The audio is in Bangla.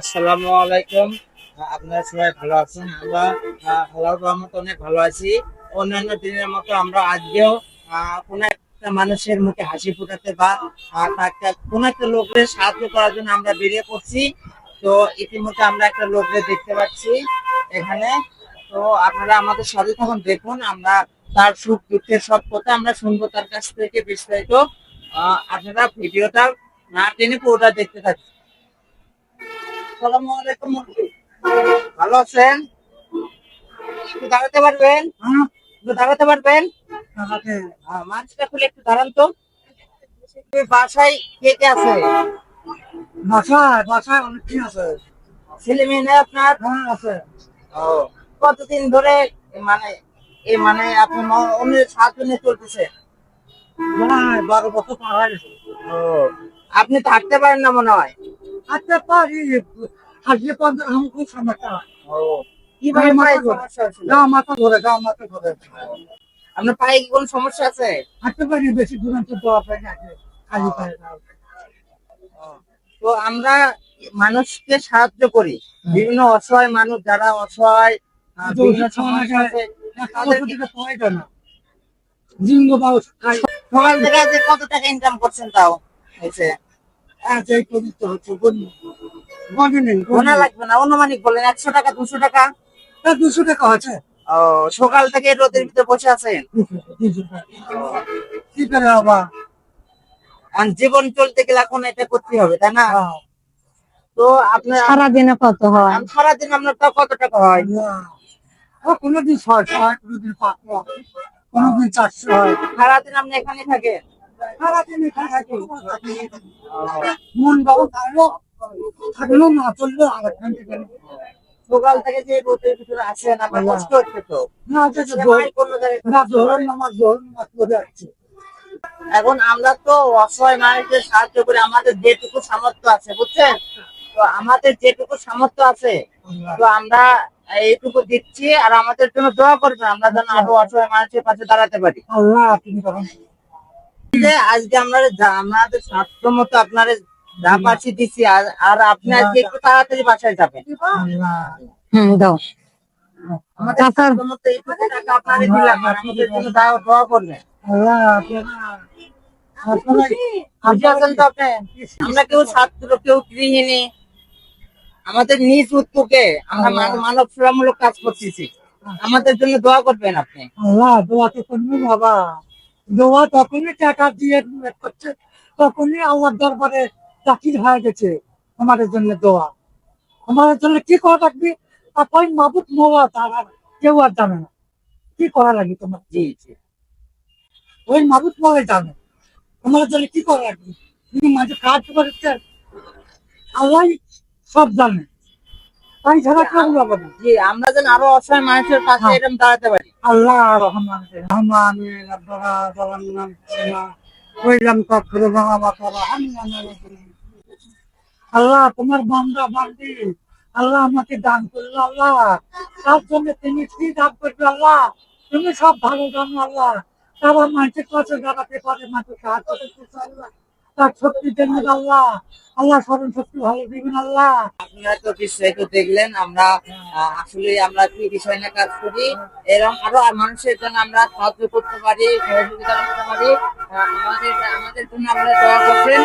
আসসালামু আলাইকুম। আপনারা সবাই ভালো আছেন? আমরা আল্লাহর রহমত অনেক ভালো আছি। অন্যান্য দিনের মতো আমরা আজকেও কোনো একটা মানুষের মুখে হাসি ফোটাতে বা তাকে কোনো একটা লোকের সাহায্য করার জন্য আমরা বেরিয়ে পড়ছি। তো ইতিমধ্যে আমরা একটা লোককে দেখতে পাচ্ছি এখানে। তো আপনারা আমাদের সাথে তখন দেখুন, আমরা তার সুখ দুঃখের সব কথা আমরা শুনব তার কাছ থেকে বিস্তারিত। আপনারা ভিডিওটা না টেনে পুরোটা দেখতে থাকুন। আসসালামু আলাইকুম ভালো আছেন? একটু দাঁড়াতে পারবেন? একটু দাঁড়াতে পারবেন? হ্যাঁ, মাছটা খুলে একটু দাঁড়ান তো। বাসায় কে কে আছে? বাসায় বাসায় অনেক কি আছে। ছেলে মেয়ে নেই আপনার? হ্যাঁ আছে। ও কতদিন ধরে মানে এই মানে আপনি অন্যের সাহায্য নিয়ে চলতেছে? বারো বছর পার হয়ে গেছে। ও আপনি থাকতে পারেন না মনে হয়। আচ্ছা পারি আজকে পঞ্চাশ আমি খুব সমস্যা আমার পায়ে গা মাথা ধরে গা মাথা ধরে। আপনার পায়ে কি কোনো সমস্যা আছে? হাঁটতে পারি বেশি দূরান্ত দেওয়া পাই না খালি পায়ে তো আমরা মানুষকে সাহায্য করি। বিভিন্ন অসহায় মানুষ যারা অসহায় সকাল থেকে কত টাকা ইনকাম করছেন তাও? হ্যাঁ সেই হচ্ছে গনি গনি গোনা লাগবে না অনুমানিক বলেন একশো টাকা দুশো টাকা? দুশো টাকা আছে ও সকাল থেকে রোদের ভিতরে বসে আছেন? কি করে আর জীবন চলতে গেলে এখন এটা করতে হবে তাই না? হ্যাঁ। তো আপনার সারাদিনে কত হয়? সারাদিন আপনার কত টাকা হয়? কোনোদিন ছয়শো হয় কোনোদিন পাঁচশো হয় কোনোদিন চারশো হয়। সারাদিন আপনি এখানে থাকেন? সারাদিন থাকি। মন বাবা থাকল থাকল না চলল আবার এখান থেকে। সকাল থেকে যে রোদের ভিতরে আছেন আপনার কষ্ট হচ্ছে তো। না আছে তো সে জোর ভাই কোনো জায়গায় না জোহর নামাজ জোহর নামাজ করে আসছে এখন আমরা তো অসহায় মানুষদের সাহায্য করে আমাদের যেটুকু সামর্থ্য আছে বুঝছেন? তো আমাদের যেটুকু সামর্থ্য আছে তো আমরা এইটুকু দিচ্ছি আর আমাদের জন্য দোয়া করবেন আমরা যেন আরও অসহায় মানুষের পাশে দাঁড়াতে পারি। আল্লাহ যে আজকে আমরা আমাদের স্বার্থ মতো আপনার যা পাচ্ছি দিচ্ছি আর আপনি আজকে একটু তাড়াতাড়ি বাসায় যাবেন। হুম দাও। টাকা আপনারে দিলাম জন্য দোয়া করবেন। আমরা কেউ ছাত্র কেউ গৃহিণী। আমাদের নিজ উদ্যোগে আমরা মানব সেবামূলক কাজ করতেছি। আমাদের জন্য দোয়া করবেন আপনি। আল্লাহ দোয়া তো করব বাবা। দোয়া তখনই টাকা দিয়ে করছে তখনই আল্লাহর দরবারে দাখিল হয়ে গেছে আমাদের জন্য দোয়া। আমাদের জন্য কি করা লাগবে? তারপর মাবুত মোয়া তারা কেউ আর জানে না। কি করা লাগবে তোমার? জি ওই মাবুত মোয়াই জানে। তোমাদের জন্য কি করা লাগবে? তুমি মাঝে কাজ করেছেন। আল্লাহ সব জানে। তাই ছাড়া কেউ যাবে না জি আমরা যেন আরও অসহায় মানুষের পাশে হ্যাঁ। এরকম দাঁড়াতে পারি। আল্লাহ রহমান রহমান ওয়া আল্লাহ তোমার বান্দা বান্দি আল্লাহ আমাকে দান করল আল্লাহ। তার জন্য তুমি কি দান করবে আল্লাহ? তুমি সব ভালো জানো আল্লাহ। তারা মানুষের কাছে দাঁড়াতে পারে মানুষের সাহায্য করতে আল্লাহ। তার শক্তি দেন আল্লাহ। আল্লাহ স্মরণ শক্তি ভালো দিবেন আল্লাহ। আপনি তো বিস্তারিত দেখলেন, আমরা আসলে আমরা কি বিষয় নিয়ে কাজ করি এরকম আরও মানুষের জন্য আমরা সাহায্য করতে পারি, সহযোগিতা করতে পারি আমাদের আমাদের জন্য আপনারা দোয়া করবেন।